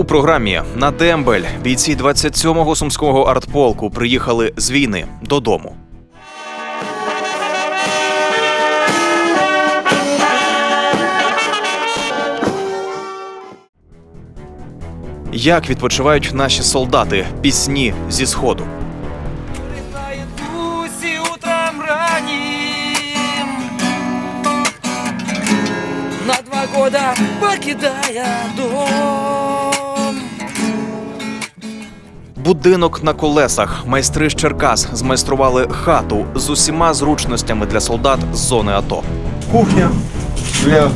У програмі на Дембель бійці 27-го сумського артполку приїхали з війни додому. Як відпочивають наші солдати пісні зі сходу? На два года покидая дом Будинок на колесах. Майстри з Черкас змайстрували хату з усіма зручностями для солдат з зони АТО. кухня для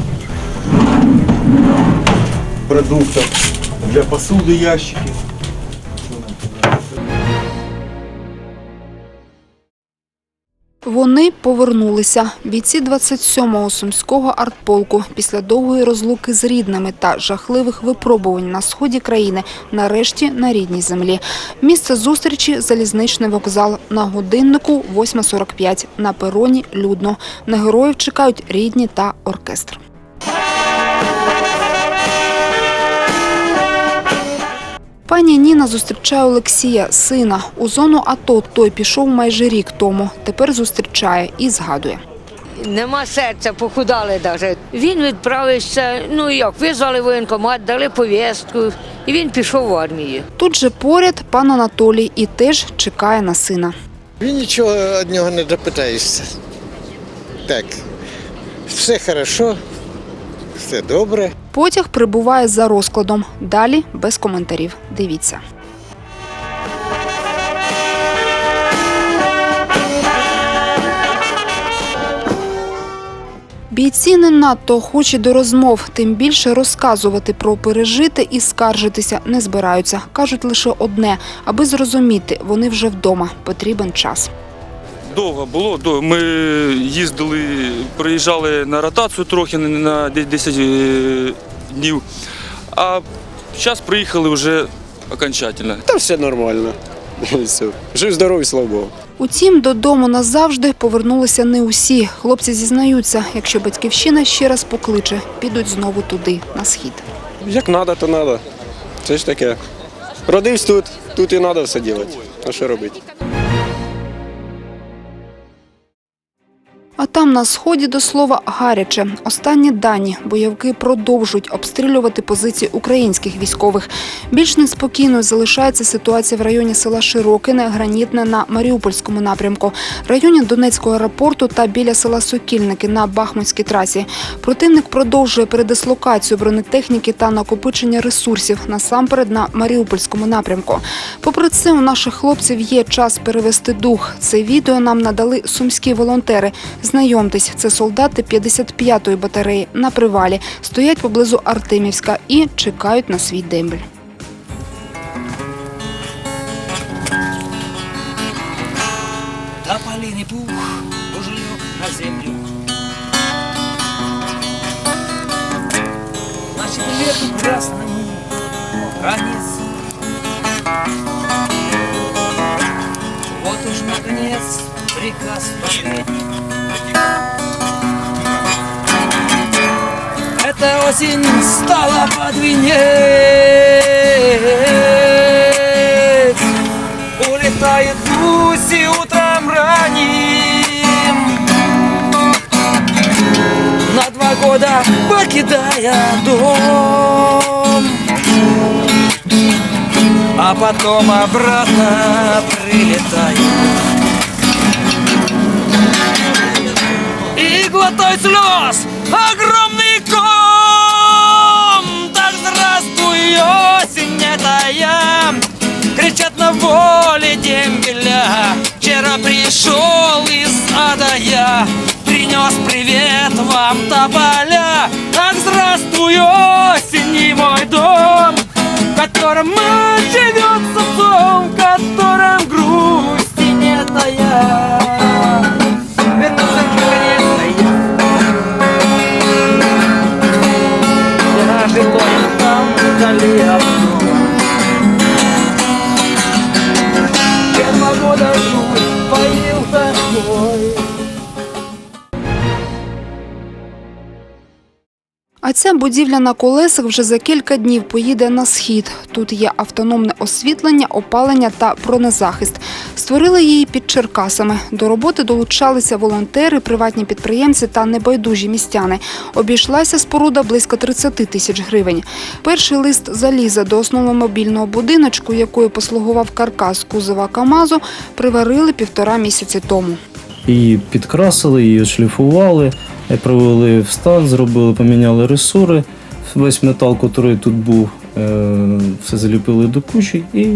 продуктів, для посуди ящики. Вони повернулися. Бійці 27-го сумського артполку після довгої розлуки з рідними та жахливих випробувань на сході країни нарешті на рідній землі. Місце зустрічі залізничний вокзал. На годиннику 8.45. На пероні людно. На героїв чекають рідні та оркестр. Пані Ніна зустрічає Олексія, сина. У зону АТО той пішов майже рік тому. Тепер зустрічає і згадує. Нема серця, похудали навіть. Він відправився, ну як, визвали воєнкомат, дали повістку, і він пішов в армію. Тут же поряд пан Анатолій і теж чекає на сина. Він нічого від нього не допитаєшся. Так, все хорошо, все добре. Потяг прибуває за розкладом. Далі без коментарів. Дивіться. Бійці не надто охочі до розмов, тим більше розказувати про пережити і скаржитися не збираються. Кажуть лише одне, аби зрозуміти, вони вже вдома. Потрібен час. Довго було. до- Ми їздили, приїжджали на ротацію трохи на- на де- 10 е, днів. А зараз приїхали вже окончательно. Та все нормально. Все. Жив здоровий, слава Богу. Утім, додому назавжди повернулися не усі. Хлопці зізнаються, якщо батьківщина ще раз покличе, підуть знову туди, на схід. Як треба, то треба. Це ж таке. Родився тут, тут і треба все робити. А що робити? А там на сході до слова гаряче. Останні дані бойовики продовжують обстрілювати позиції українських військових. Більш неспокійною залишається ситуація в районі села Широкине, Гранітне на Маріупольському напрямку, районі Донецького аеропорту та біля села Сокільники на Бахмутській трасі. Противник продовжує передислокацію бронетехніки та накопичення ресурсів насамперед на Маріупольському напрямку. Попри це, у наших хлопців є час перевести дух. Це відео нам надали сумські волонтери. Знайомтесь, це солдати 55-ї батареї на привалі. Стоять поблизу Артемівська і чекають на свій дембель. Тополиный пух ужлек на землю Значит, лету красному конец Вот уж наконец приказ последний Эта осень стала под венец Улетает гуси утром ранним На два года покидая дом. А потом обратно прилетает Вчера пришел из ада я, Принес привет вам тополя. Так здравствуй, осень мой дом, В котором живется в том, в котором грусти нет, а я. Наконец-то я. Я живой, а там вдали одно. Я ця будівля на колесах вже за кілька днів поїде на схід. Тут є автономне освітлення, опалення та бронезахист. Створили її під Черкасами. До роботи долучалися волонтери, приватні підприємці та небайдужі містяни. Обійшлася споруда близько 30 тисяч гривень. Перший лист заліза до основи мобільного будиночку, якою послугував каркас кузова КАМАЗу, приварили півтора місяці тому. Її підкрасили, її шліфували, привели в стан, зробили, поміняли ресори. Весь метал, який тут був, е, все заліпили до кучі і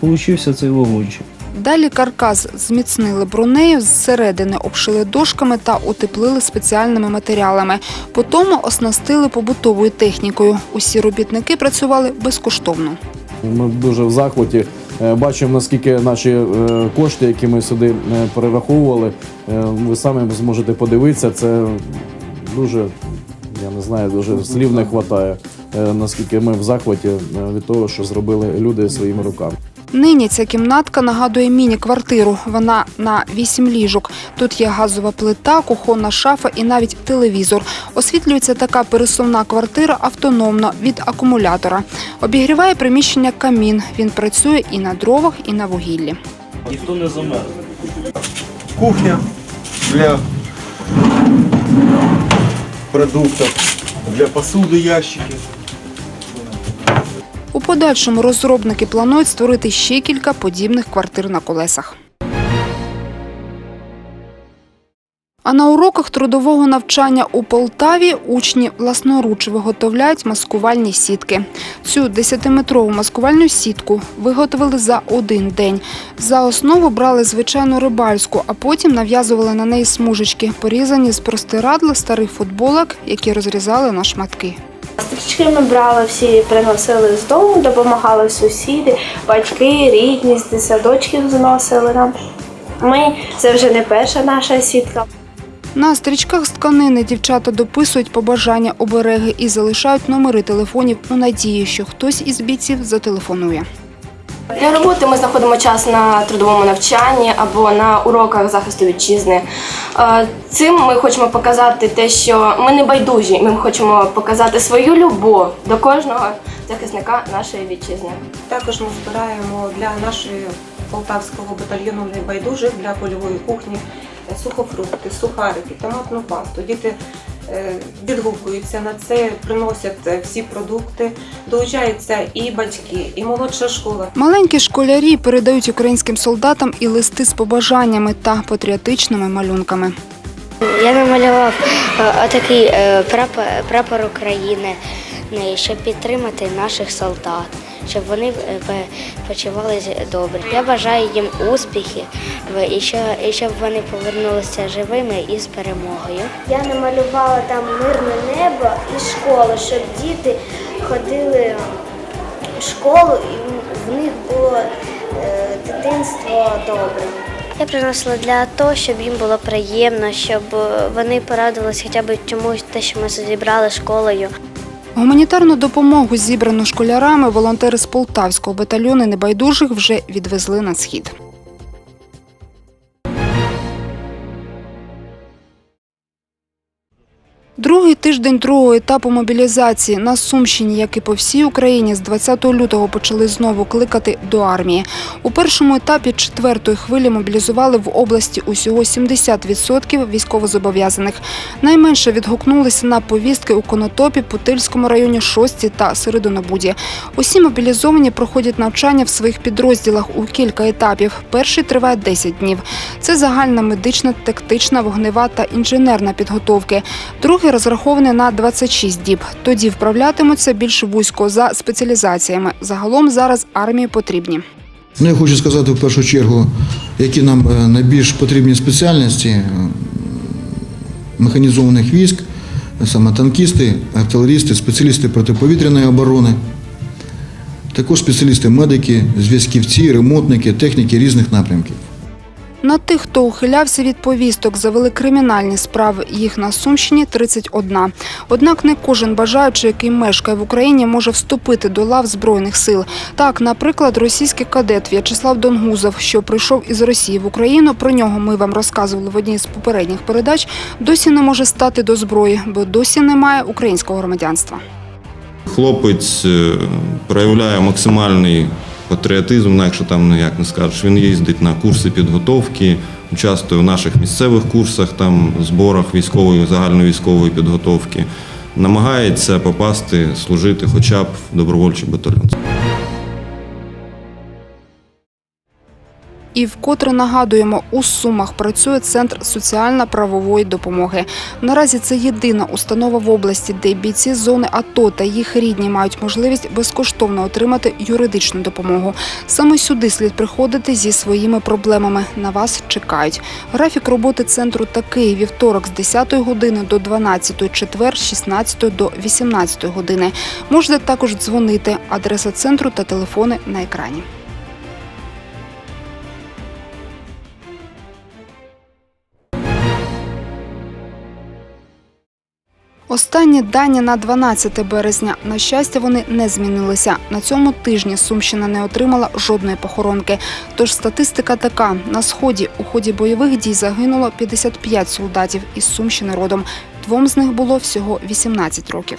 получився цей вагончик. Далі каркас зміцнили бронею, зсередини обшили дошками та утеплили спеціальними матеріалами. Потім оснастили побутовою технікою. Усі робітники працювали безкоштовно. Ми дуже в захваті. Е, Бачимо, наскільки наші е, кошти, які ми сюди е, перераховували, ви самі зможете подивитися. Це дуже, я не знаю, дуже слів не вистачає. Наскільки ми в захваті від того, що зробили люди своїми руками. Нині ця кімнатка нагадує міні-квартиру. Вона на вісім ліжок. Тут є газова плита, кухонна шафа і навіть телевізор. Освітлюється така пересувна квартира автономно від акумулятора. Обігріває приміщення камін. Він працює і на дровах, і на вугіллі. Ніхто не замер. Кухня для продуктов, для посуды ящики. Подальшому розробники планують створити ще кілька подібних квартир на колесах. А на уроках трудового навчання у Полтаві учні власноруч виготовляють маскувальні сітки. Цю 10-метрову маскувальну сітку виготовили за один день. За основу брали звичайну рибальську, а потім нав'язували на неї смужечки, порізані з простирадла старих футболок, які розрізали на шматки. Стрічки ми брали всі, приносили з дому, допомагали сусіди, батьки, рідні, з садочків зносили нам. Ми це вже не перша наша сітка. На стрічках з тканини дівчата дописують побажання обереги і залишають номери телефонів у надії, що хтось із бійців зателефонує. Для роботи ми знаходимо час на трудовому навчанні або на уроках захисту вітчизни. Е, Цим ми хочемо показати те, що ми не байдужі. Ми хочемо показати свою любов до кожного захисника нашої вітчизни. Також ми збираємо для нашої полтавського батальйону небайдужих для польової кухні сухофрукти, сухарики, томатну пасту. Діти відгукуються на це, приносять е, всі продукти, долучаються і батьки, і молодша школа. Маленькі школярі передають українським солдатам і листи з побажаннями та патріотичними малюнками. Я намалював е, отакий е, прапор, прапор України, е, щоб підтримати наших солдат, щоб вони е, почувалися добре. Я бажаю їм успіхів і що- щоб вони повернулися живими і з перемогою. Я намалювала там мирне небо і школу, щоб діти ходили в школу і в них було е, дитинство добре. Я приносила для того, щоб їм було приємно, щоб е, вони порадились хоча б чомусь те, що ми зібрали школою. Гуманітарну допомогу, зібрану школярами, волонтери з Полтавського батальйону небайдужих вже відвезли на схід. Другий тиждень другого етапу мобілізації на Сумщині, як і по всій Україні, з 20 лютого почали знову кликати до армії. У першому етапі четвертої хвилі мобілізували в області усього 70% військовозобов'язаних. Найменше відгукнулися на повістки у Конотопі, Путильському районі Шості та Середонобуді. Усі мобілізовані проходять навчання в своїх підрозділах у кілька етапів. Перший триває 10 днів. Це загальна медична, тактична, вогнева та інженерна підготовки. Другий розрахований на 26 діб. Тоді вправлятимуться більш вузько за спеціалізаціями. Загалом зараз армії потрібні. Ну, я хочу сказати в першу чергу, які нам е, найбільш потрібні спеціальності е, механізованих військ, саме танкісти, артилерісти, спеціалісти протиповітряної оборони, також спеціалісти медики, зв'язківці, ремонтники, техніки різних напрямків. На тих, хто ухилявся від повісток, завели кримінальні справи. Їх на Сумщині 31. Однак не кожен бажаючий, який мешкає в Україні, може вступити до лав Збройних сил. Так, наприклад, російський кадет В'ячеслав Донгузов, що прийшов із Росії в Україну, про нього ми вам розказували в одній з попередніх передач, досі не може стати до зброї, бо досі не має українського громадянства. Хлопець е, проявляє максимальний патріотизм, ну, якщо там як не скажеш. Він їздить на курси підготовки, участвує в наших місцевих курсах, там зборах військової, загальновійськової підготовки. Намагається попасти, служити хоча б в добровольчий батальйон. І вкотре нагадуємо, у Сумах працює центр соціально-правової допомоги. Наразі це єдина установа в області, де бійці зони АТО та їх рідні мають можливість безкоштовно отримати юридичну допомогу. Саме сюди слід приходити зі своїми проблемами. На вас чекають. Графік роботи центру такий: вівторок з 10 години до 12, четвер з 16 до 18 години. Можете також дзвонити. Адреса центру та телефони на екрані. Останні дані на 12 березня. На щастя, вони не змінилися. На цьому тижні Сумщина не отримала жодної похоронки. Тож статистика така: на сході у ході бойових дій загинуло 55 солдатів із Сумщини родом. Двом з них було всього 18 років.